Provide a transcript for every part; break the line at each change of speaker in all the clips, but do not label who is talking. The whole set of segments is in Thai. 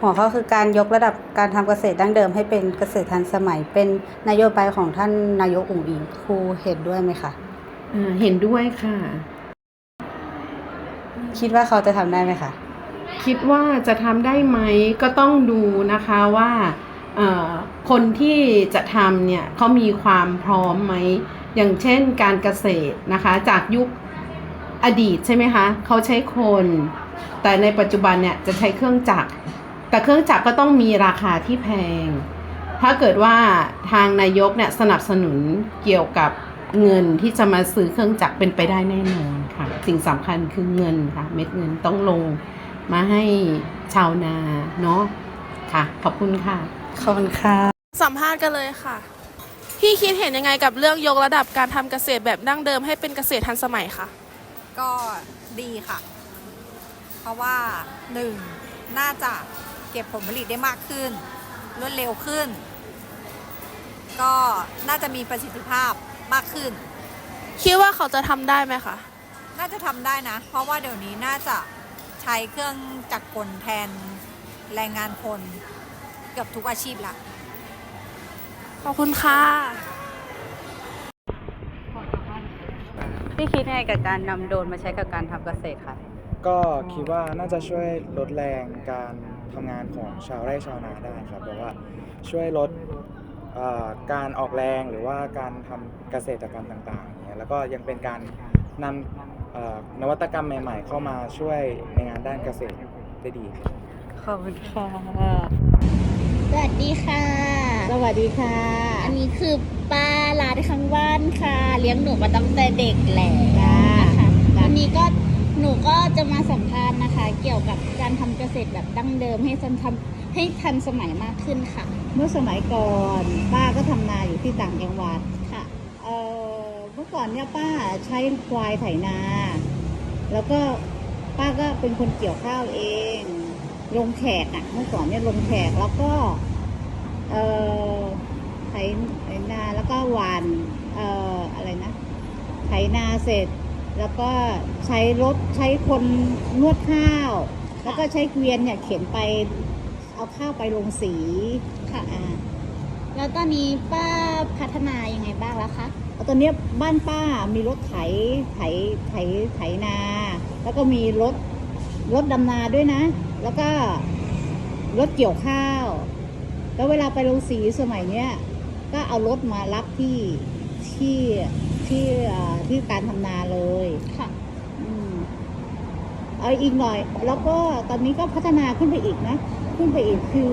หัวข้อคือการยกระดับการทำเกษตรดั้งเดิมให้เป็นเกษตรทันสมัย เป็นนโยบายของท่านนายกอุ๋งอิงครูเห็นด้วยไหมคะ
อ่าเห็นด้วยค่ะ
คิดว่าเขาจะทำได้ไหมคะ
คิดว่าจะทำได้ไหมก็ต้องดูนะคะว่าเอ่อคนที่จะทำเนี่ยเขามีความพร้อมไหมอย่างเช่นการเกษตรนะคะ จากยุคอดีตใช่ไหมคะเขาใช้คน แต่ในปัจจุบันเนี่ยจะใช้เครื่องจักร แต่เครื่องจักรก็ต้องมีราคาที่แพง ถ้าเกิดว่าทางนายกเนี่ยสนับสนุนเกี่ยวกับเงินที่จะมาซื้อเครื่องจักรเป็นไปได้แน่นอนค่ะ สิ่งสำคัญคือเงินค่ะ เม็ดเงินต้องลงมาให้ชาวนาเนาะค่ะ ขอบคุณค่ะ
ขอบคุณค่ะ
สัมภาษณ์กันเลยค่ะ พี่คิดเห็นยังไงกับเรื่องยกระดับการทำเกษตรแบบดั้งเดิมให้เป็นเกษตรทันสมัยคะ
ก็ดีค่ะ เพราะว่าหนึ่งน่าจะ เก็บผลผลิตได้มากขึ้น รวดเร็วขึ้น ก็น่าจะมีประสิทธิภาพมากขึ้น
คิดว่าเขาจะทำได้ไหมคะ
น่าจะทำได้นะ เพราะว่าเดี๋ยวนี้น่าจะใช้เครื่องจักรกลแทนแรงงานคน เกือบทุกอาชีพละ
ขอบคุณค่ะ
พี่คิดยังไงกับการนำโดรนมาใช้กับการทำเกษตรคะ
ก็คิดว่าน่าจะช่วยลดแรงการทำงานของชาวไร่ชาวนาได้ครับแบบว่าช่วยลดเอ่อการออกแรงหรือว่าการทำเกษตรกรรมต่างๆอย่างเงี้ยแล้วก็ยังเป็นการนำเอ่อนวัตกรรมใหม่ ๆ เข้ามาช่วยในงานด้านเกษตรได้ดีครับ
ขอบคุณค่ะ
สวัสดีค่ะ
สวัสดีค่ะ
อันนี้คือป้าลาดข้างบ้านค่ะ เลี้ยงหนูมาตั้งแต่เด็กแหละนะคะวันนี้ก็ หนูก็จะมาสัมภาษณ์นะคะ เกี่ยวกับการทำเกษตรแบบดั้งเดิมให้ทันทำให้ทันสมัยมากขึ้นค่ะ
เมื่อสมัยก่อนป้าก็ทำนาอยู่ที่ต่างจังหวัด
ค่ะ
เอ่อเมื่อก่อนเนี่ยป้าใช้ควายไถนา แล้วก็ป้าก็เป็นคนเกี่ยวข้าวเอง ลงแขกอะเมื่อก่อนเนี่ยลงแขกแล้วก็เอ่อไถไถนาแล้วก็หวานเอ่ออะไรนะไถนาเสร็จ แล้วก็ใช้รถใช้คนนวดข้าว แล้วก็ใช้เกวียนเนี่ยเข็นไปเอาข้าวไปลงสี
ค่ะ
อ่า
แล้วตอนนี้ป้าพัฒนายังไงบ้างแล้วคะ
เอาตอนเนี้ยบ้านป้ามีรถไถไถไถไถนา แล้วก็มีรถรถดำนาด้วยนะ แล้วก็รถเกี่ยวข้าว แล้วเวลาไปลงสีสมัยเนี้ยก็เอารถมารับที่ที่ ที่เอ่อที่การทำนาเลย
ค่ะ
อืมเอาอีกหน่อย แล้วก็ตอนนี้ก็พัฒนาขึ้นไปอีกนะ ขึ้นไปอีกคือ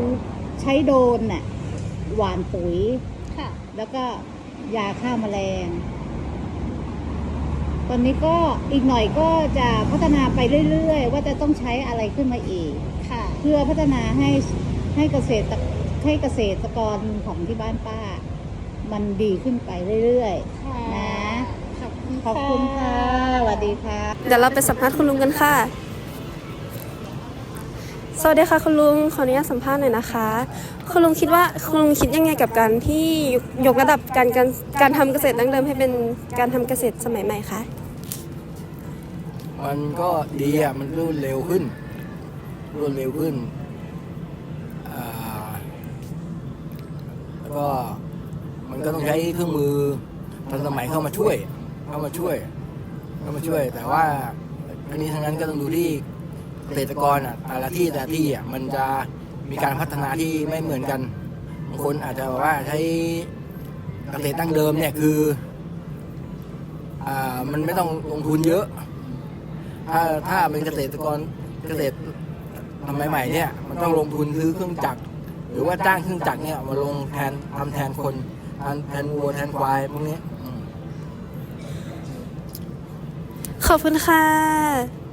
ใช้โดรนน่ะหวานปุ๋ย
ค่ะ
แล้วก็ยาฆ่าแมลง ตอนนี้ก็อีกหน่อยก็จะพัฒนาไปเรื่อยๆ ว่าจะต้องใช้อะไรขึ้นมาอีก
ค่ะ
เพื่อพัฒนาให้ให้เกษตรให้เกษตรกรของที่บ้านป้า มันดีขึ้นไปเรื่อย
ค่ะ
ๆนะ
ขอบคุณ
ขอบคุณค่ะสวัสดีค่ะ
เดี๋ยวเราไปสัมภาษณ์คุณลุงกันค่ะ สวัสดีค่ะคุณลุง ขออนุญาตสัมภาษณ์หน่อยนะคะ คุณลุงคิดว่าคุณลุงคิดยังไงกับการที่ยกยกระดับการการการทำเกษตรดั้งเดิมให้เป็นการทำเกษตรสมัยใหม่คะ
มันก็ดีอะ มันรวดเร็วขึ้น รวดเร็วขึ้นอ่าแล้วก็มันก็ต้องใช้เครื่องมือทันสมัยเข้ามาช่วย เข้ามาช่วยเข้ามาช่วย แต่ว่าทั้งนี้ทั้งนั้นก็ต้องดูที่เกษตรกรอะแต่ละที่แต่ละที่อะมันจะมีการพัฒนาที่ไม่เหมือนกันบางคนอาจจะแบบว่าใช้เกษตรดั้งเดิมเนี่ยคืออ่ามันไม่ต้องลงทุนเยอะ ถ้าถ้าเป็นเกษตรกรเกษตรทำใหม่ๆเนี่ยมันต้องลงทุนซื้อเครื่องจักรหรือว่าจ้างเครื่องจักรเนี่ยมาลงแทนทำแทนคนแทนวัวแทนควายพวกนี้อืม
ขอบคุณค่ะ